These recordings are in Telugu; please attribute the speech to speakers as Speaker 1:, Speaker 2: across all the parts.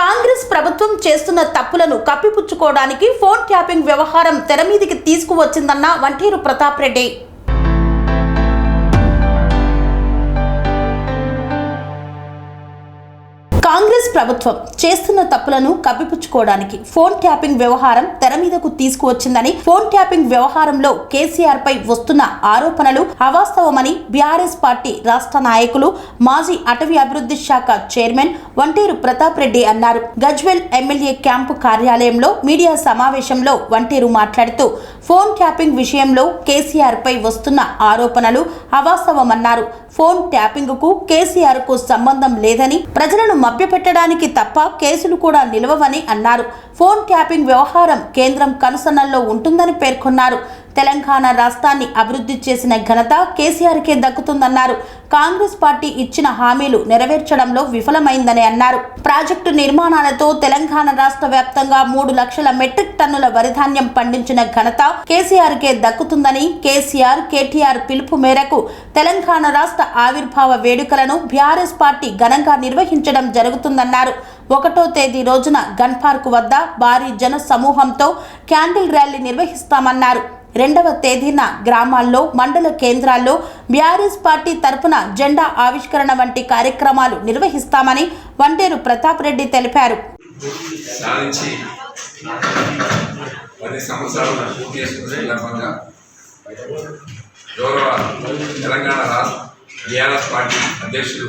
Speaker 1: కాంగ్రెస్ ప్రభుత్వం చేస్తున్న తప్పులను కప్పిపుచ్చుకోవడానికి ఫోన్ ట్యాపింగ్ వ్యవహారం తెర మీదికి తీసుకువచ్చిందన్న వంటీరు ప్రతాప్ రెడ్డి. ప్రభుత్వం చేస్తున్న తప్పులను కప్పిపుచ్చుకోవడానికి ఫోన్ ట్యాపింగ్ వ్యవహారం తెర మీదకు తీసుకువచ్చిందని ఫోన్ ట్యాపింగ్ వ్యవహారంలో కేసీఆర్ పై వస్తున్న ఆరోపణలు అవాస్తవమని బీఆర్ఎస్ పార్టీ రాష్ట్ర నాయకులు మాజీ అటవీ అభివృద్ధి శాఖ చైర్మన్ వంటేరు ప్రతాప్ రెడ్డి అన్నారు. గజ్వెల్ ఎమ్మెల్యే క్యాంపు కార్యాలయంలో మీడియా సమావేశంలో వంటేరు మాట్లాడుతూ ఫోన్ ట్యాపింగ్ విషయంలో కేసీఆర్ పై వస్తున్న ఆరోపణలు అవాస్తవమన్నారు. ఫోన్ ట్యాపింగ్కు కేసీఆర్కు సంబంధం లేదని ప్రజలను మభ్యపెట్టడానికి తప్ప కేసులు కూడా నిలవవని అన్నారు. ఫోన్ ట్యాపింగ్ వ్యవహారం కేంద్రం కనుసన్నల్లో ఉంటుందని పేర్కొన్నారు. తెలంగాణ రాష్ట్రాన్ని అభివృద్ధి చేసిన ఘనత కేసీఆర్కే దక్కుతుందన్నారు. కాంగ్రెస్ పార్టీ ఇచ్చిన హామీలు నెరవేర్చడంలో విఫలమైందని అన్నారు. ప్రాజెక్టు నిర్మాణాలతో తెలంగాణ రాష్ట్ర వ్యాప్తంగా మూడు లక్షల మెట్రిక్ టన్నుల వరిధాన్యం పండించిన ఘనత కేసీఆర్కే దక్కుతుందని కేసీఆర్ కేటీఆర్ పిలుపు మేరకు తెలంగాణ రాష్ట్ర ఆవిర్భావ వేడుకలను బీఆర్ఎస్ పార్టీ ఘనంగా నిర్వహించడం జరుగుతుందన్నారు. ఒకటో తేదీ రోజున గన్ పార్క్ వద్ద భారీ జన సమూహంతో క్యాండిల్ ర్యాలీ నిర్వహిస్తామన్నారు. రెండవ తేదీన గ్రామాల్లో మండల కేంద్రాల్లో బీఆర్ఎస్ పార్టీ తరపున జెండా ఆవిష్కరణ వంటి కార్యక్రమాలు నిర్వహిస్తామని వంటేరు ప్రతాప్ రెడ్డి తెలిపారు.
Speaker 2: సాధించి తెలంగాణ రాష్ట్ర టీఆర్ఎస్ పార్టీ అధ్యక్షులు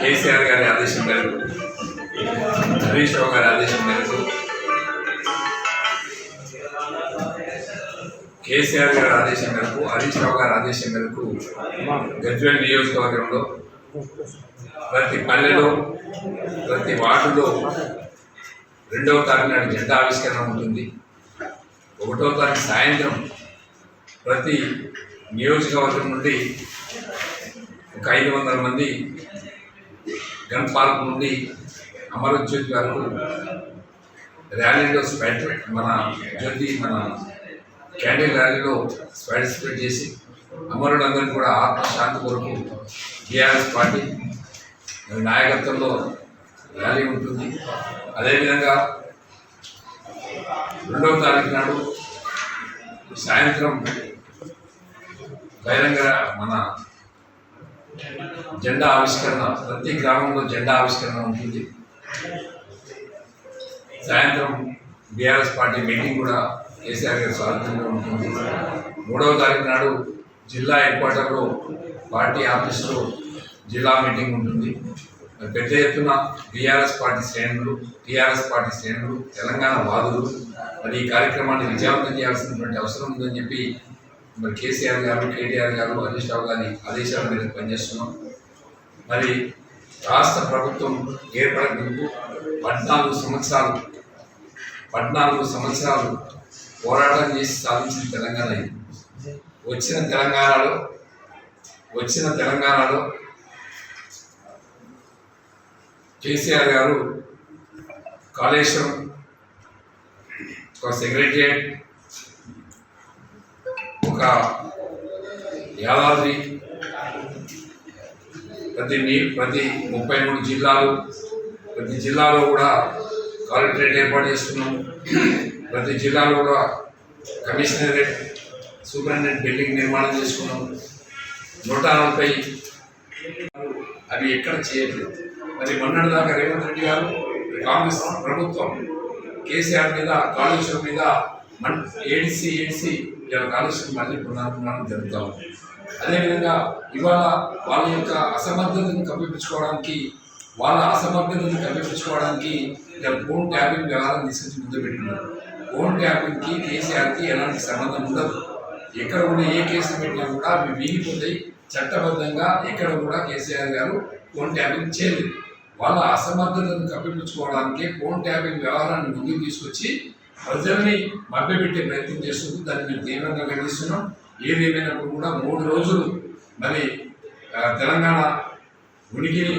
Speaker 2: కేసీఆర్ గారి ఆదేశం మేరకు హరీష్ రావు గారి ఆదేశం మేరకు కేసీఆర్ గారి ఆదేశం మేరకు హరీష్ రావు గారి ఆదేశం మేరకు గజ్వేల్ నియోజకవర్గంలో ప్రతి పల్లెలో ప్రతి వార్డులో రెండవ తారీఖు నాడు జెండా ఆవిష్కరణ ఉంటుంది. ఒకటో తారీఖు సాయంత్రం ప్రతి నియోజకవర్గం నుండి ఒక ఐదు వందల మంది గన్ పార్క్ నుండి అమరజ్యోతి వరకు ర్యాలీలో స్పెట్ మన జ్యోతి మన క్యాండిల్ ర్యాలీలో పార్టిసిపేట్ చేసి అమరులందరినీ కూడా ఆత్మశాంతి కొరకు టీఆర్ఎస్ పార్టీ నాయకత్వంలో ర్యాలీ ఉంటుంది. అదేవిధంగా రెండవ తారీఖు నాడు సాయంత్రం బహిరంగ మన జెండా ఆవిష్కరణ ప్రతి గ్రామంలో జెండా ఆవిష్కరణ ఉంటుంది. సాయంత్రం బీఆర్ఎస్ పార్టీ మీటింగ్ కూడా కేసీఆర్ గారి స్వాగతంలో ఉంటుంది మూడవ తారీఖు నాడు జిల్లా హెడ్ క్వార్టర్లో పార్టీ ఆఫీసులో జిల్లా మీటింగ్ ఉంటుంది. మరి పెద్ద ఎత్తున బీఆర్ఎస్ పార్టీ శ్రేణులు టీఆర్ఎస్ పార్టీ శ్రేణులు తెలంగాణ వాదులు మరి ఈ కార్యక్రమాన్ని విజయవంతం చేయాల్సినటువంటి అవసరం ఉందని చెప్పి మరి కేసీఆర్ గారు కేటీఆర్ గారు హరీష్ రావు గారి ఆదేశాల మీద పనిచేస్తున్నాం. మరి రాష్ట్ర ప్రభుత్వం ఏర్పడక ముందు పద్నాలుగు సంవత్సరాలు పద్నాలుగు సంవత్సరాలు పోరాటం చేసి సాధించిన తెలంగాణ ఇది. వచ్చిన తెలంగాణలో వచ్చిన తెలంగాణలో కేసీఆర్ గారు కాళేశ్వరం ఒక సెక్రటరియట్ ఒక యాదాద్రి ప్రతి నీ ప్రతి ముప్పై మూడు జిల్లాలు ప్రతి జిల్లాలో కూడా కలెక్టరేట్ ఏర్పాటు చేస్తున్నాము. ప్రతి జిల్లాలో కూడా కమిషనరేట్ సూపరింటెండెంట్ బిల్డింగ్ నిర్మాణం చేసుకున్నాం. నూట నలభై అవి ఎక్కడ చేయట్లేదు. మరి మొన్నటి దాకా రేవంత్ రెడ్డి గారు కాంగ్రెస్ ప్రభుత్వం కేసీఆర్ మీద కాళేశ్వరం మీద మన్ ఏడిసి ఏడిసి ఇలా కాళేశ్వరం మళ్ళీ పునర్నిర్మాణం జరుగుతూ ఉంది. అదేవిధంగా ఇవాళ వాళ్ళ యొక్క అసమర్థతను కప్పించుకోవడానికి వాళ్ళ అసమర్థతను కప్పించుకోవడానికి ఇలా ఫోన్ ట్యాబ్లెట్ వ్యవహారం తీసుకొచ్చి ముందు పెట్టినారు. ఫోన్ ట్యాపింగ్కి కేసీఆర్కి ఎలాంటి సంబంధం ఉండదు. ఎక్కడ కూడా ఏ కేసు పెట్టినా కూడా అవి వీగిపోతాయి. చట్టబద్ధంగా ఎక్కడ కూడా కేసీఆర్ గారు ఫోన్ ట్యాపింగ్ చేయలేదు. వాళ్ళ అసమర్థతను కప్పిపుచ్చుకోవడానికి ఫోన్ ట్యాపింగ్ వ్యవహారాన్ని ముందుకు తీసుకొచ్చి ప్రజల్ని మభ్యపెట్టే ప్రయత్నం చేస్తుంది. దాన్ని మేము తీవ్రంగా ఖండిస్తున్నాం. ఏదేమైనప్పుడు కూడా మూడు రోజులు మరి తెలంగాణ ఉనికిని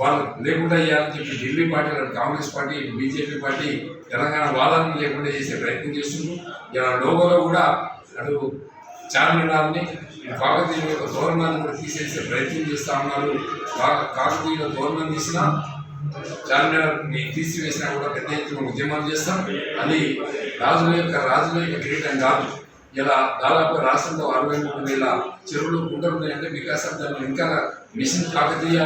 Speaker 2: వాళ్ళు లేకుండా చేయాలని చెప్పి Delhi party Congress party BJP party Telangana వాదన లేకుండా చేసే ప్రయత్నం చేస్తున్నాం ఇలా లోగోలో కూడా అటు చార్మినార్ని కాకతీయుల యొక్క తోరణాన్ని కూడా తీసేసే ప్రయత్నం చేస్తా ఉన్నారు. కాకతీయుల కాకతీయ తోరణం తీసినా చార్మినార్ని తీసివేసినా కూడా పెద్ద ఎత్తున ఉద్యమాలు చేస్తాం. అది రాజుల యొక్క రాజుల యొక్క కిరీటం కాదు. ఇలా దాదాపు రాష్ట్రంలో అరవై మూడు వేల చెరువులు గుంటలు ఉన్నాయంటే వికాసం ఇంకా మిషన్ కాకతీయ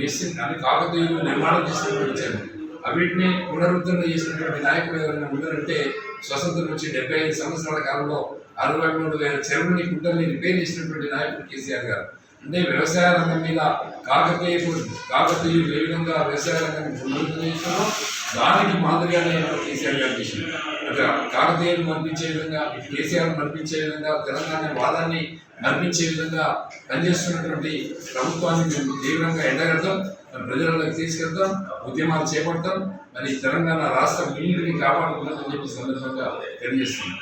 Speaker 2: మిషన్ అని కాకతీయులు నిర్మాణం చేసినటువంటి చెరువు. అవిటిని పునరుద్ధరణ చేసినటువంటి నాయకులు ఎవరైనా ఉన్నారంటే స్వతంత్రం నుంచి డెబ్బై ఐదు సంవత్సరాల కాలంలో అరవై మూడు వేల చెరువుని గుంటల్ని రిపేర్ చేసినటువంటి నాయకుడు కేసీఆర్ గారు. అంటే వ్యవసాయ రంగం మీద కాకతీయ కాకతీయులు ఏ విధంగా వ్యవసాయ రంగం పునరుద్ధరణ చేస్తారో దానికి మాదిరిగానే కేసీఆర్ గారు చేసింది అక్కడ కాకతీయులు మర్పించే విధంగా కేసీఆర్ మర్పించే విధంగా తెలంగాణ వాదాన్ని మర్పించే విధంగా పనిచేస్తున్నటువంటి ప్రభుత్వాన్ని మేము తీవ్రంగా ఎండగడతాం. ప్రజలకు తీసుకెళ్తాం ఉద్యమాలు చేపడతాం మరి తెలంగాణ రాష్ట్ర నీటిని కాపాడుకుంటామని చెప్పి సందర్భంగా తెలియజేస్తున్నాం.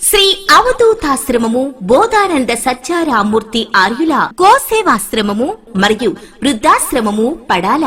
Speaker 3: శ్రీ అవధూతాశ్రమము బోధానంద సత్యారామూర్తి ఆర్యుల గోసేవాశ్రమము మరియు వృద్ధాశ్రమము పడాల.